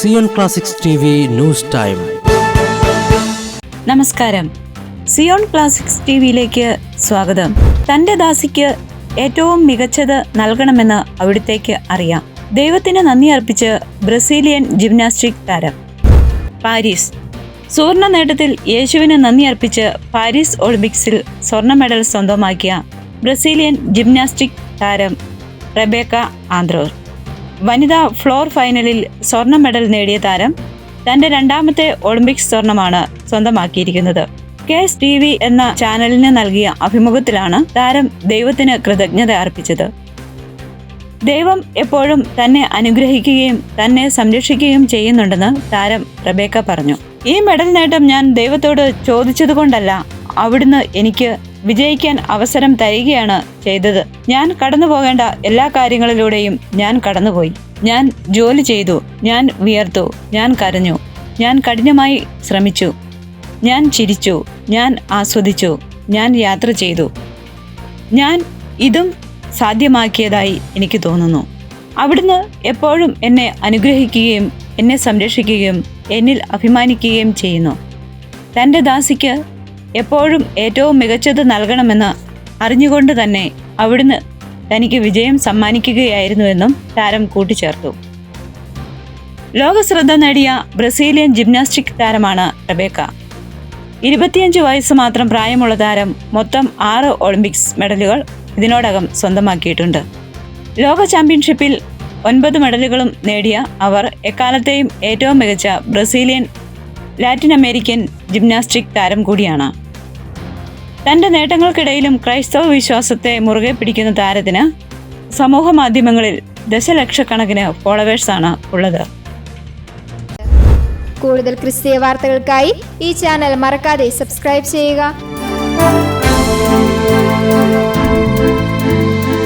Zion classics T news time. നമസ്കാരം. Zion classics T വിയിലേക്ക് സ്വാഗതം. തന്റെ ദാസിക്ക് ഏറ്റവും മികച്ചത് നൽകണമെന്ന് അവിടുത്തേക്ക് അറിയാം. ദൈവത്തിന് നന്ദി അർപ്പിച്ച് ബ്രസീലിയൻ ജിംനാസ്റ്റിക് താരം. പാരീസ്. സുവർണ നേട്ടത്തിൽ യേശുവിന് നന്ദി അർപ്പിച്ച് പാരീസ് ഒളിമ്പിക്സിൽ സ്വർണ മെഡൽ സ്വന്തമാക്കിയ ബ്രസീലിയൻ ജിംനാസ്റ്റിക് താരം റെബേക്ക ആന്ത്രോർ. വനിതാ ഫ്ലോർ ഫൈനലിൽ സ്വർണ മെഡൽ നേടിയ താരം തന്റെ രണ്ടാമത്തെ ഒളിമ്പിക്സ് സ്വർണമാണ് സ്വന്തമാക്കിയിരിക്കുന്നത്. കെ എസ് ടി വി എന്ന ചാനലിന് നൽകിയ അഭിമുഖത്തിലാണ് താരം ദൈവത്തിന് കൃതജ്ഞത അർപ്പിച്ചത്. ദൈവം എപ്പോഴും തന്നെ അനുഗ്രഹിക്കുകയും തന്നെ സംരക്ഷിക്കുകയും ചെയ്യുന്നുണ്ടെന്ന് താരം റബേക്ക പറഞ്ഞു. ഈ മെഡൽ നേട്ടം ഞാൻ ദൈവത്തോട് ചോദിച്ചതുകൊണ്ടല്ല അവിടുന്ന് എനിക്ക് വിജയിക്കാൻ അവസരം തരികയാണ് ചെയ്തത്. ഞാൻ കടന്നു പോകേണ്ട എല്ലാ കാര്യങ്ങളിലൂടെയും ഞാൻ കടന്നുപോയി. ഞാൻ ജോലി ചെയ്തു. ഞാൻ വിയർത്തു. ഞാൻ കരഞ്ഞു. ഞാൻ കഠിനമായി ശ്രമിച്ചു. ഞാൻ ചിരിച്ചു. ഞാൻ ആസ്വദിച്ചു. ഞാൻ യാത്ര ചെയ്തു. ഞാൻ ഇതും സാധ്യമാക്കിയതായി എനിക്ക് തോന്നുന്നു. അവിടുന്ന് എപ്പോഴും എന്നെ അനുഗ്രഹിക്കുകയും എന്നെ സംരക്ഷിക്കുകയും എന്നിൽ അഭിമാനിക്കുകയും ചെയ്യുന്നു. തന്റെ ദാസിക്ക് എപ്പോഴും ഏറ്റവും മികച്ചത് നൽകണമെന്ന് അറിഞ്ഞുകൊണ്ട് തന്നെ അവിടുന്ന് തനിക്ക് വിജയം സമ്മാനിക്കുകയായിരുന്നുവെന്നും താരം കൂട്ടിച്ചേർത്തു. ലോകശ്രദ്ധ നേടിയ ബ്രസീലിയൻ ജിംനാസ്റ്റിക് താരമാണ് റബേക്ക. ഇരുപത്തിയഞ്ച് വയസ്സ് മാത്രം പ്രായമുള്ള താരം മൊത്തം ആറ് ഒളിമ്പിക്സ് മെഡലുകൾ ഇതിനോടകം സ്വന്തമാക്കിയിട്ടുണ്ട്. ലോക ചാമ്പ്യൻഷിപ്പിൽ ഒൻപത് മെഡലുകളും നേടിയ അവർ എക്കാലത്തെയും ഏറ്റവും മികച്ച ബ്രസീലിയൻ ലാറ്റിൻ അമേരിക്കൻ ജിംനാസ്റ്റിക് താരം കൂടിയാണ്. തന്റെ നേട്ടങ്ങൾക്കിടയിലും ക്രൈസ്തവ വിശ്വാസത്തെ മുറുകെ പിടിക്കുന്ന താരത്തിന് സമൂഹ മാധ്യമങ്ങളിൽ ദശലക്ഷക്കണക്കിന് ഫോളോവേഴ്സാണ് ഉള്ളത്. കൂടുതൽ ക്രിസ്തീയ വാർത്തകൾക്കായി ഈ ചാനൽ മറക്കാതെ സബ്സ്ക്രൈബ് ചെയ്യുക.